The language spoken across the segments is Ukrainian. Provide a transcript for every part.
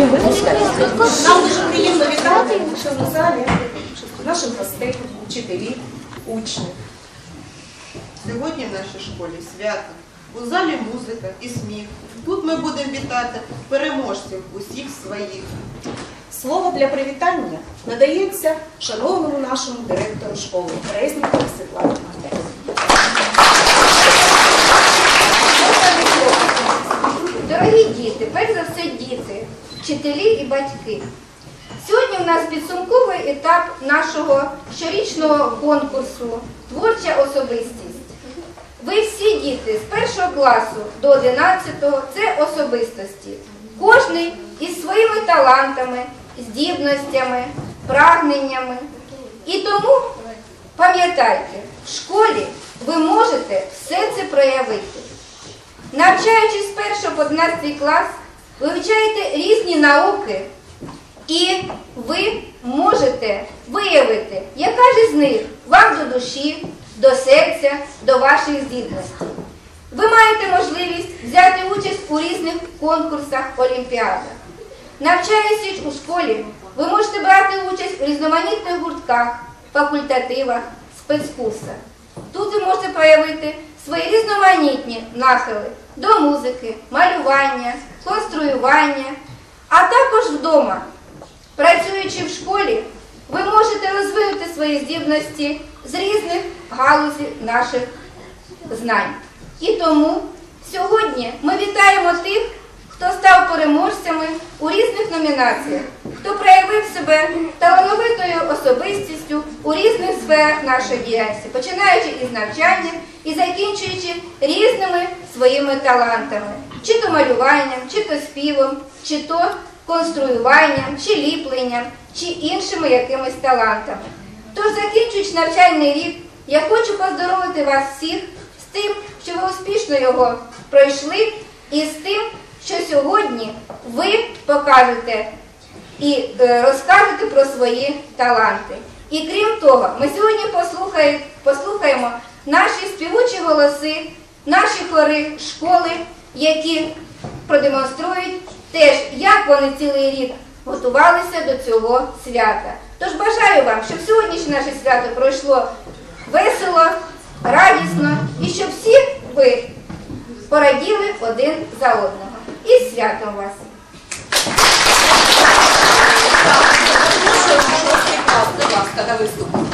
Нам дуже приємно вітати в нашому залі наших гостей, вчителів, учнів. Сьогодні в нашій школі свято. У залі музика і сміх. Тут ми будемо вітати переможців усіх своїх. Слово для привітання надається шановному нашому директору школи Резнікові Світлані Андреївні. Дорогі діти, перш за все діти, вчителі і батьки. Сьогодні в нас підсумковий етап нашого щорічного конкурсу Творча особистість. Ви всі діти з першого класу до 11-го це особистості. Кожний із своїми талантами, здібностями, прагненнями. І тому пам'ятайте, в школі ви можете все це проявити. Навчаючись з 1 по 11 клас, вивчаєте різні науки, і ви можете виявити, яка ж із них вам до душі, до серця, до ваших здібностей. Ви маєте можливість взяти участь у різних конкурсах, олімпіадах. Навчаючись у школі, ви можете брати участь у різноманітних гуртках, факультативах, спецкурсах. Тут ви можете проявити свої різноманітні нахили до музики, малювання, конструювання, а також вдома. Працюючи в школі, ви можете розвинути свої здібності з різних галузей наших знань. І тому сьогодні ми вітаємо тих, хто став переможцями у різних номінаціях, хто проявив себе талановитою особистістю у різних сферах нашої діяльності, починаючи із навчання і закінчуючи різними своїми талантами, чи то малюванням, чи то співом, чи то конструюванням, чи ліпленням, чи іншими якимись талантами. Тож, закінчуючи навчальний рік, я хочу поздоровити вас всіх з тим, що ви успішно його пройшли, і з тим, що сьогодні ви покажете і е, розкажете про свої таланти. І крім того, ми сьогодні послухаємо наші співучі голоси, наші хори школи, які продемонструють теж, як вони цілий рік готувалися до цього свята. Тож бажаю вам, щоб сьогоднішнє наше свято пройшло весело, радісно і щоб всі ви пораділи один за одного. І свято вас! Прошу будь ласка, на виступ.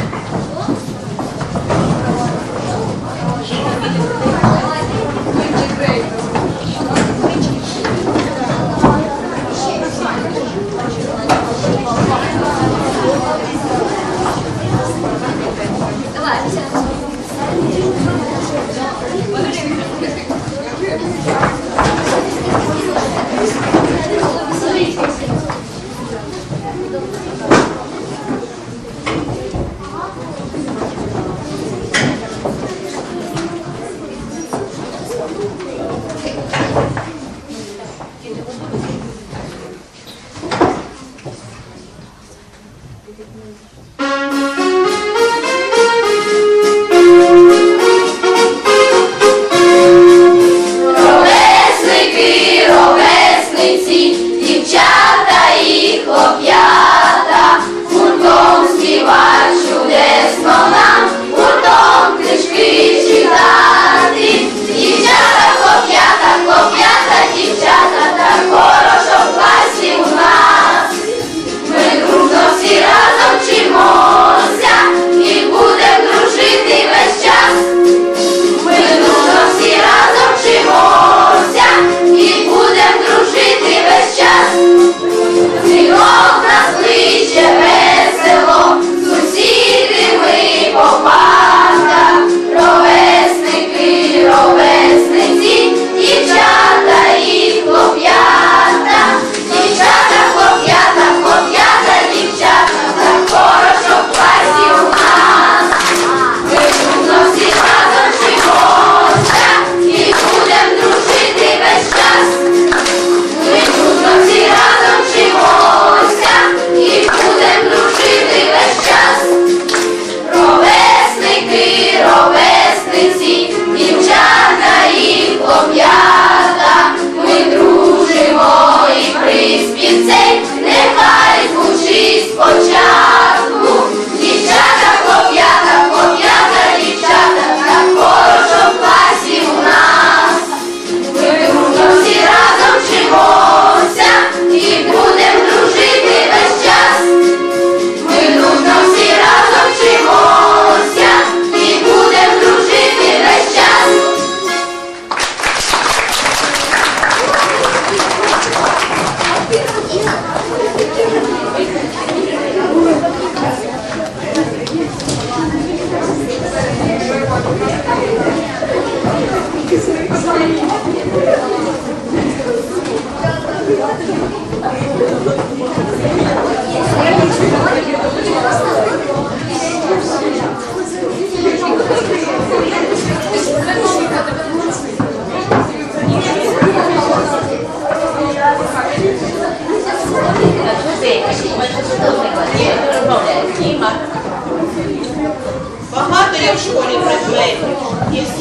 watch.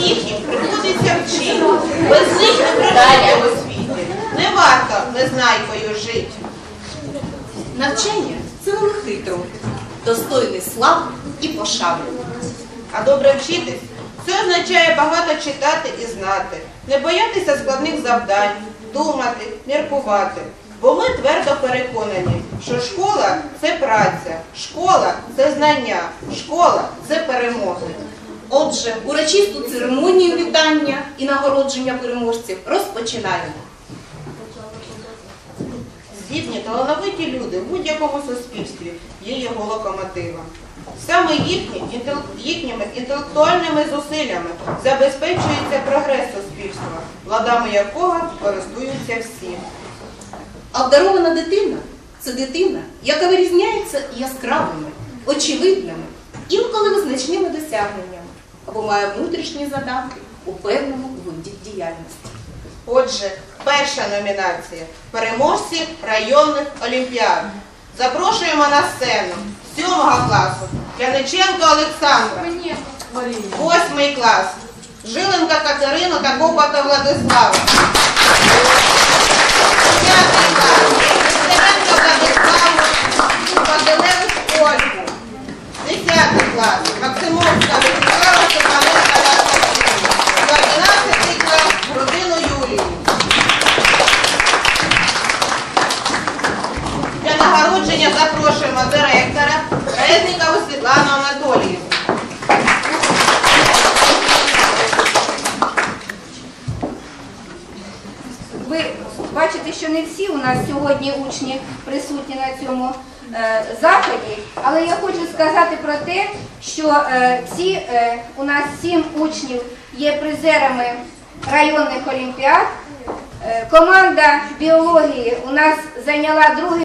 Їм приходиться вчити. Без них не прожити в освіті. Не варто незнайкою жити. Навчання це труд, достойний слав і пошани. А добре вчитись це означає багато читати і знати, не боятися складних завдань, думати, міркувати. Бо ми твердо переконані, що школа це праця, школа це знання, школа це перемоги. Отже, урочисту церемонію вітання і нагородження переможців розпочинаємо. Здібні талановиті люди в будь-якому суспільстві є його локомотивом. Саме їхніми інтелектуальними зусиллями забезпечується прогрес суспільства, владами якого користуються всі. А обдарована дитина це дитина, яка вирізняється яскравими, очевидними, інколи визначними досягненнями або має внутрішні задатки у певному виді діяльності. Отже, перша номінація переможці районних олімпіад. Запрошуємо на сцену сьомого класу Яниченко Олександра, восьмий клас, Жиленка Катерина та Копата Владислава. П'ятий клас, Владислава, Пателевич Ольга. 9 клас Максимовська Миколаївна Степаненка Лясна. За 11 клас родину Юлії. Для нагородження запрошуємо директора Резнікову Світлану Анатоліївну. Ви бачите, що не всі у нас сьогодні учні присутні на цьому е, заході, але я хочу сказати про те, що е, ці е, у нас сім учнів є призерами районних олімпіад. Команда біології у нас зайняла другий.